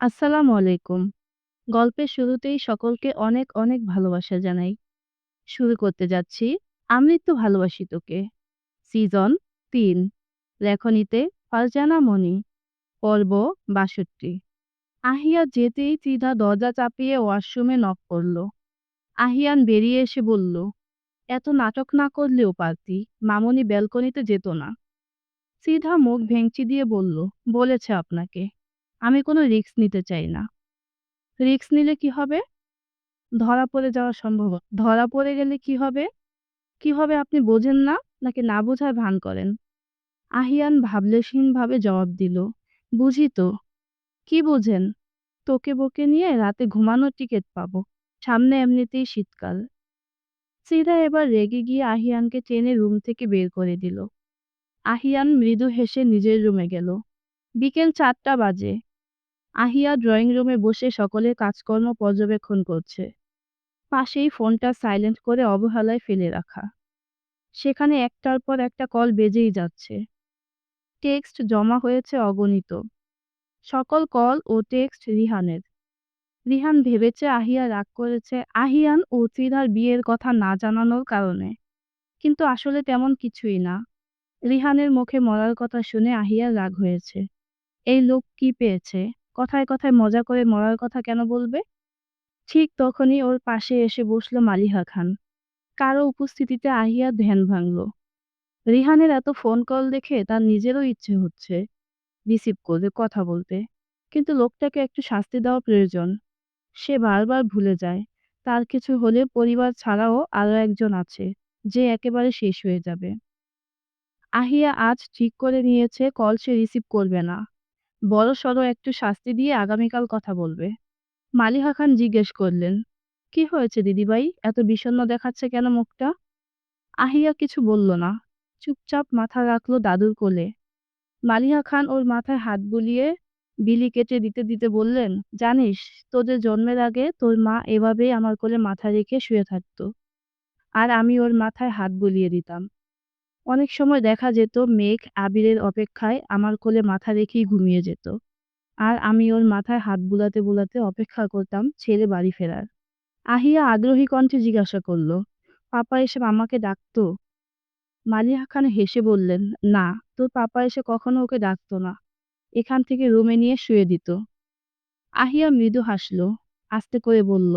আসসালামু আলাইকুম। গল্পের শুরুতেই সকলকে অনেক, অনেক ভালোবাসা জানাই। শুরু করতে যাচ্ছি, আমৃত্যু ভালোবাসি তোকে। সিজন তিন লেখনীতে ফারজানা মনি। পর্ব ৬২ আহিয়া যেতেই ত্রিধা দরজা চাপিয়ে ওয়াশরুমে নক করল। আহিয়ান বেরিয়ে এসে বলল, এত নাটক না করলেও পারতি, মামনি ব্যালকনিতে যেত না। সিধা মুখ ভেঙচি দিয়ে বলল, বলেছে আপনাকে। আমি কোনো রিস্ক নিতে চাই না। রিস্ক নিলে কি হবে? ধরা পড়ে যাওয়া সম্ভব। ধরা পড়ে গেলে কি হবে? কি হবে আপনি বোঝেন না নাকি না বোঝার ভান করেন? আহিয়ান ভাবলেশহীনভাবে জবাব দিল, বুঝি তো। কি বোঝেন? তোকে বকে নিয়ে রাতে ঘুমানোর টিকিট পাবো। সামনে এমনিতেই শীতকাল। সিরা এবার রেগে গিয়ে আহিয়ানকে টেনে রুম থেকে বের করে দিল। আহিয়ান মৃদু হেসে নিজের রুমে গেল। বিকেল চারটা বাজে। আহিয়া ড্রয়িং রুমে বসে সকলের কাজকর্ম পর্যবেক্ষণ করছে। পাশেই ফোনটা সাইলেন্ট করে অবহেলায় ফেলে রাখা। সেখানে একটার পর একটা কল বেজেই যাচ্ছে। টেক্সট জমা হয়েছে অগণিত। সকল কল ও টেক্সট রিহানের। রিহান ভেবেছে আহিয়া রাগ করেছে, আহিয়ান ও ত্রিধার বিয়ের কথা না জানানোর কারণে। কিন্তু আসলে তেমন কিছুই না। রিহানের মুখে মরার কথা শুনে আহিয়ার রাগ হয়েছে। এই লোক কি পেয়েছে? কথায় কথায় মজা করে মরার কথা কেন বলবে? ঠিক তখনই ওর পাশে এসে বসল মালিহা খান। কারও উপস্থিতিতে আহিয়া ধ্যান ভাঙল। রিহানের এত ফোন কল দেখে তার নিজেরও ইচ্ছে হচ্ছে রিসিভ করে কথা বলতে। কিন্তু লোকটাকে একটু শাস্তি দেওয়া প্রয়োজন। সে বারবার ভুলে যায় তার কিছু হলে পরিবার ছাড়াও আরও একজন আছে, যে একেবারে শেষ হয়ে যাবে। আহিয়া আজ ঠিক করে নিয়েছে কল সে রিসিভ করবে না। বড়সড় একটু শাস্তি দিয়ে আগামীকাল কথা বলবে। মালিহা খান জিজ্ঞেস করলেন, কি হয়েছে দিদিভাই এত বিষণ্ণ দেখাচ্ছে কেন মুখটা? আহিয়া কিছু বলল না। চুপচাপ মাথা রাখল দাদুর কোলে। মালিহা খান ওর মাথায় হাত বুলিয়ে বিলি কেটে দিতে দিতে বললেন, জানিস তোদের জন্মের আগে তোর মা এভাবেই আমার কোলে মাথা রেখে শুয়ে থাকতো। আর আমি ওর মাথায় হাত বুলিয়ে দিতাম। অনেক সময় দেখা যেত মেঘ আবিরের অপেক্ষায় আমার কোলে মাথা রেখেই ঘুমিয়ে যেত। আর আমি ওর মাথায় হাত বুলাতে বুলাতে অপেক্ষা করতাম ছেলে বাড়ি ফেরার। আহিয়া আগ্রহী কণ্ঠে জিজ্ঞাসা করল, পাপা এসে আমাকে ডাকতো? মালিহা খান হেসে বললেন, না তোর পাপা এসে কখনো ওকে ডাকতো না। এখান থেকে রুমে নিয়ে শুয়ে দিত। আহিয়া মৃদু হাসল, আস্তে করে বলল,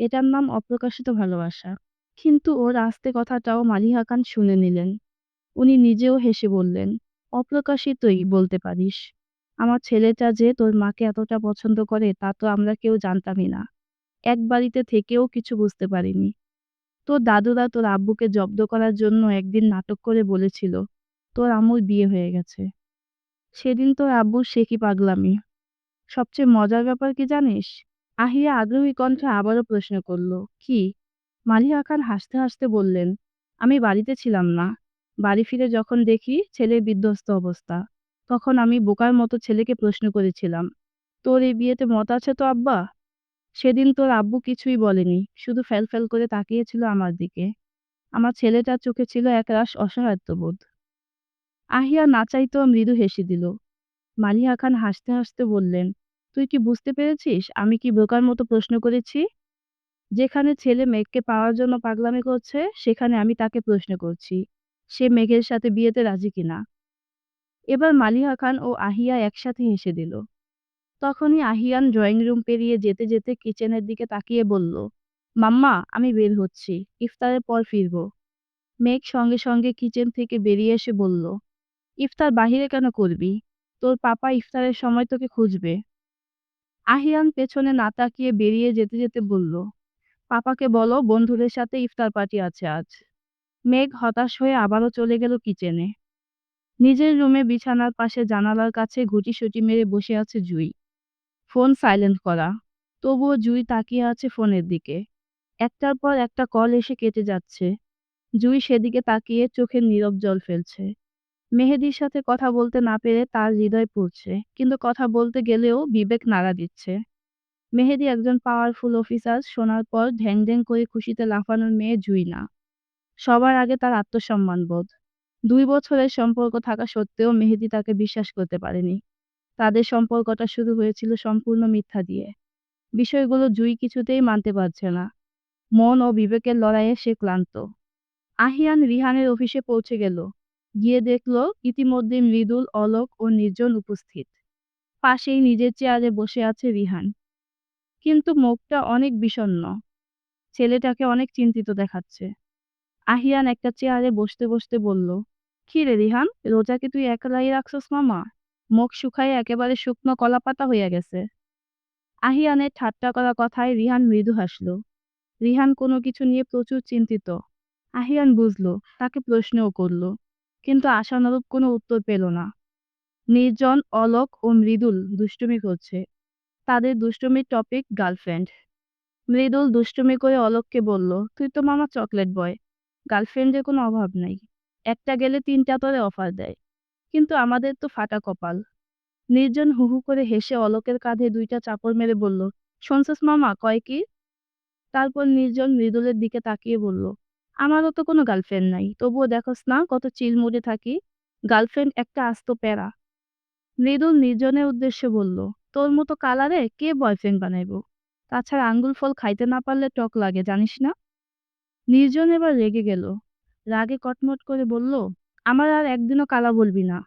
এটার নাম অপ্রকাশিত ভালোবাসা। কিন্তু ওর আস্তে কথাটাও মালিহা খান শুনে নিলেন। উনি নিজেও হেসে বললেন, অপ্রকাশিতই বলতে পারিস। আমার ছেলেটা যে তোর মাকে এতটা পছন্দ করে তা তো আমরা কেউ জানতামই না। এক বাড়িতে থেকেও কিছু বুঝতে পারিনি। তোর দাদুরা তোর আব্বুকে জব্দ করার জন্য একদিন নাটক করে বলেছিল, তোর আম্মুর বিয়ে হয়ে গেছে। সেদিন তোর আব্বুর সে কি পাগলামি। সবচেয়ে মজার ব্যাপার কি জানিস? আহিয়া আগ্রহী কণ্ঠে আবারও প্রশ্ন করল, কি? মালিয়া খান হাসতে হাসতে বললেন, আমি বাড়িতে ছিলাম না। বাড়ি ফিরে যখন দেখি ছেলের বিধ্বস্ত অবস্থা, তখন আমি বোকার মতো ছেলেকে প্রশ্ন করেছিলাম, তোর এই বিয়েতে মত আছে তো আব্বা? সেদিন তোর আব্বু কিছুই বলেনি, শুধু ফেল করে তাকিয়েছিল আমার দিকে। আমার ছেলেটার চোখে ছিল একরাশ অসহায়ত্ববোধ আহিয়া নাচাইতো মৃদু হেসে দিল। মালিহা খান হাসতে হাসতে বললেন, তুই কি বুঝতে পেরেছিস আমি কি বোকার মতো প্রশ্ন করেছি? যেখানে ছেলে মেঘকে পাওয়ার জন্য পাগলামি করছে, সেখানে আমি তাকে প্রশ্ন করছি। সে মেঘের সাথে বিয়েতে রাজি কিনা? এবার মালিহা খান ও আহিয়া একসাথে হেসে দিল। তখনই আহিয়ান ড্রয়িং রুম পেরিয়ে যেতে যেতে কিচেনের দিকে তাকিয়ে বলল, মাম্মা, আমি বের হচ্ছি। ইফতারের পর ফিরব। মেঘ সঙ্গে সঙ্গে কিচেন থেকে বেরিয়ে এসে বলল, ইফতার বাহিরে কেন করবি? তোর পাপা ইফতারের সময় তোকে খুঁজবে। আহিয়ান পেছনে না তাকিয়ে বেরিয়ে যেতে যেতে বলল, পাপাকে বলো বন্ধুদের সাথে ইফতার পার্টি আছে আজ। মেঘ হতাশ হয়ে আবারও চলে গেল কিচেনে। নিজের রুমে বিছানার পাশে জানালার কাছে ঘুটি-সুটি মেরে বসে আছে জুই। ফোন সাইলেন্ট করা। তবুও জুই তাকিয়ে আছে ফোনের দিকে। একটার পর একটা কল এসে কেটে যাচ্ছে। জুই সেদিকে তাকিয়ে চোখের নীরব জল ফেলছে। মেহেদির সাথে কথা বলতে না পেরে তার হৃদয় পড়ছে, কিন্তু কথা বলতে গেলেও বিবেক নাড়া দিচ্ছে। মেহেদি একজন পাওয়ারফুল অফিসার শোনার পর ঢ্যাং ঢ্যাং করে খুশিতে লাফানোর মেয়ে জুই না। সবার আগে তার আত্মসম্মানবোধ দুই বছরের সম্পর্ক থাকা সত্ত্বেও মেহেদি তাকে বিশ্বাস করতে পারেনি। তাদের সম্পর্কটা শুরু হয়েছিল সম্পূর্ণ মিথ্যা দিয়ে। বিষয়গুলো জুই কিছুতেই মানতে পারছে না। মন ও বিবেকের লড়াইয়ে সে ক্লান্ত। আহিয়ান রিহানের অফিসে পৌঁছে গেল। গিয়ে দেখল ইতিমধ্যে মৃদুল, অলোক ও নির্জন উপস্থিত। পাশেই নিজের চেয়ারে বসে আছে রিহান। কিন্তু মুখটা অনেক বিষণ্ণ। ছেলেটাকে অনেক চিন্তিত দেখাচ্ছে। আহিয়ান একটা চেয়ারে বসতে বসতে বলল, কি রে রিহান, রোজাকে তুই একলাই রাখছস মামা? মুখ শুকায় একেবারে শুকনো কলা পাতা হইয়া গেছে। আহিয়ানের ঠাট্টা করা কথায় রিহান মৃদু হাসল। রিহান কোনো কিছু নিয়ে প্রচুর চিন্তিত। আহিয়ান বুঝল, তাকে প্রশ্নও করল, কিন্তু আশানুরূপ কোনো উত্তর পেল না। নির্জন, অলোক ও মৃদুল দুষ্টুমি করছে। তাদের দুষ্টুমির টপিক গার্লফ্রেন্ড মৃদুল দুষ্টুমি করে অলোককে বলল, তুই তো মামা চকলেট বয় গার্লফ্রেন্ডের কোনো অভাব নাই। একটা গেলে তিনটা তোরে অফার দেয়। কিন্তু আমাদের তো ফাটা কপাল। নির্জন হু হু করে হেসে অলোকের কাঁধে দুইটা চাপড় মেরে বলল, শুনছস মামা, কয় কি? তারপর নির্জন মৃদুলের দিকে তাকিয়ে বলল, আমারও তো কোনো গার্লফ্রেন্ড নাই। তবুও দেখোস না কত চিল মুডে থাকি। গার্লফ্রেন্ড একটা আস্ত প্যারা। মৃদুল নির্জনের উদ্দেশ্যে বলল, তোর মতো কালারে কে বয়ফ্রেন্ড বানাইবো? তাছাড়া আঙ্গুল ফল খাইতে না পারলে টক লাগে, জানিস না? নির্জন এবার রেগে গেল। রাগে কটমট করে বলল, আমার আর একদিনও কালা বলবি না।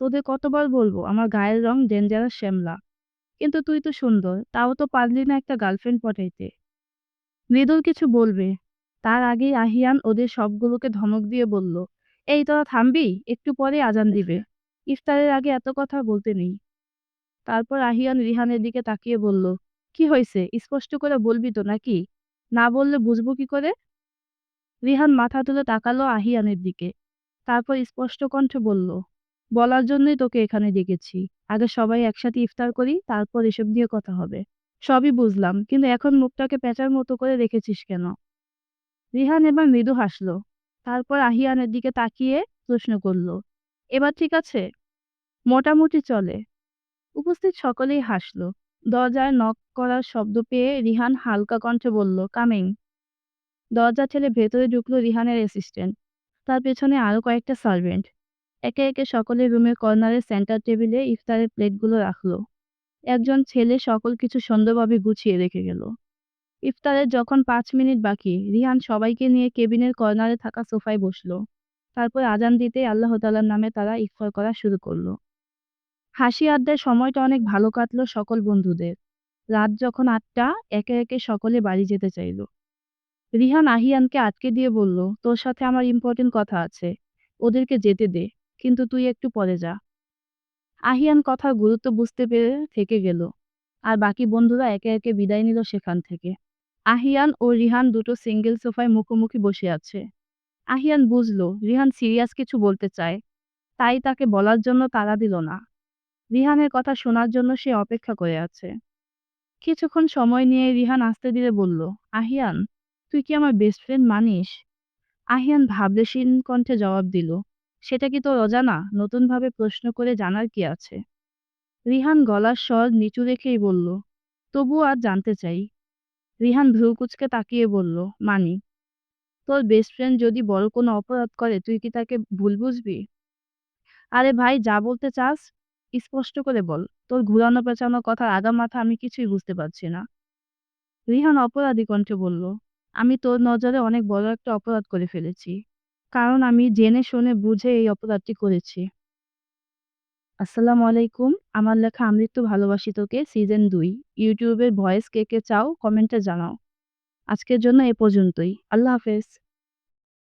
তোদের কতবার বলব, আমার গায়ের রং ডেঞ্জারাস শ্যামলা। কিন্তু তুই তো সুন্দর, তাও তো পারলি না একটা গার্লফ্রেন্ড পটাইতে। মৃদুল কিছু বলবে। তার আগেই আহিয়ান ওদের সবগুলোকে ধমক দিয়ে বলল, এই তোরা থামবি, একটু পরে আজান দিবে। ইফতারের আগে এত কথা বলতে নেই। তারপর আহিয়ান রিহানের দিকে তাকিয়ে বলল, কি হয়েছে? স্পষ্ট করে বলবি তো নাকি? না বললে বুঝব কি করে? রিহান মাথা তুলে তাকালো আহিয়ানের দিকে। তারপর স্পষ্ট কণ্ঠে বলল, বলার জন্যই তোকে এখানে ডেকেছি। আগে সবাই একসাথে ইফতার করি, তারপর এসব দিয়ে কথা হবে। সবই বুঝলাম, কিন্তু এখন মুখটাকে পেঁচার মতো করে রেখেছিস কেন? রিহান এবার মৃদু হাসলো। তারপর আহিয়ানের দিকে তাকিয়ে প্রশ্ন করল, এবার ঠিক আছে? মোটামুটি চলে। উপস্থিত সকলেই হাসলো। দরজায় নক করার শব্দ পেয়ে রিহান হালকা কণ্ঠে বলল, কামিং। দরজা ঠেলে ভেতরে ঢুকলো রিহানের অ্যাসিস্ট্যান্ট তার পেছনে আরও কয়েকটা সার্ভেন্ট একে একে সকলে রুমের কর্নারে সেন্টার টেবিলে ইফতারের প্লেটগুলো রাখল। একজন ছেলে সকল কিছু সুন্দরভাবে গুছিয়ে রেখে গেল। ইফতারের যখন পাঁচ মিনিট বাকি, রিহান সবাইকে নিয়ে কেবিনের কর্নারে থাকা সোফায় বসল। তারপর আজান দিতে আল্লাহ তালার নামে তারা ইফতার করা শুরু করল। হাসি আড্ডার সময়টা অনেক ভালো কাটলো সকল বন্ধুদের। রাত যখন আটটা, একে একে সকলে বাড়ি যেতে চাইলো। রিহান আহিয়ানকে আটকে দিয়ে বলল, তোর সাথে আমার ইম্পর্টেন্ট কথা আছে, ওদেরকে যেতে দে, কিন্তু তুই একটু পরে যা। আহিয়ান কথার গুরুত্ব বুঝতে পেরে থেকে গেল, আর বাকি বন্ধুরা একে একে বিদায় নিল সেখান থেকে। আহিয়ান ও রিহান দুটো সিঙ্গেল সোফায় মুখোমুখি বসে আছে। আহিয়ান বুঝলো, রিহান সিরিয়াস কিছু বলতে চায়, তাই তাকে বলার জন্য তাড়া দিল না। রিহানের কথা শোনার জন্য সে অপেক্ষা করে আছে। কিছুক্ষণ সময় নিয়ে রিহান আসতে দিলে বলল, আহিয়ান তুই কি আমার বেস্ট ফ্রেন্ড মানিস? আহিয়ান ভাবলেশীন কণ্ঠে জবাব দিল, সেটা কি তোর অজানা? নতুনভাবে প্রশ্ন করে জানার কি আছে? রিহান গলার স্বর নিচু রেখেই বলল, তবু আর জানতে চাই। রিহান ভ্রুকুচকে তাকিয়ে বলল, মানি, তোর বেস্ট ফ্রেন্ড যদি বড় কোনো অপরাধ করে, তুই কি তাকে ভুল বুঝবি? আরে ভাই, যা বলতে চাস, স্পষ্ট করে বল, তোর ঘুরানো পেঁচানো কথার আগা মাথা আমি কিছুই বুঝতে পারছি না। রিহান অপরাধী কণ্ঠে বলল আমি তোর নজরে অনেক বড় একটা অপরাধ করে ফেলেছি। কারণ আমি জেনে শুনে বুঝে এই অপরাধটি করেছি। আসসালামু আলাইকুম, আমার লেখা আমৃত্য ভালোবাসি তোকে, সিজন দুই। ইউটিউবের ভয়েস কে কে চাও, কমেন্টে জানাও। আজকের জন্য এ পর্যন্তই। আল্লাহ হাফেজ।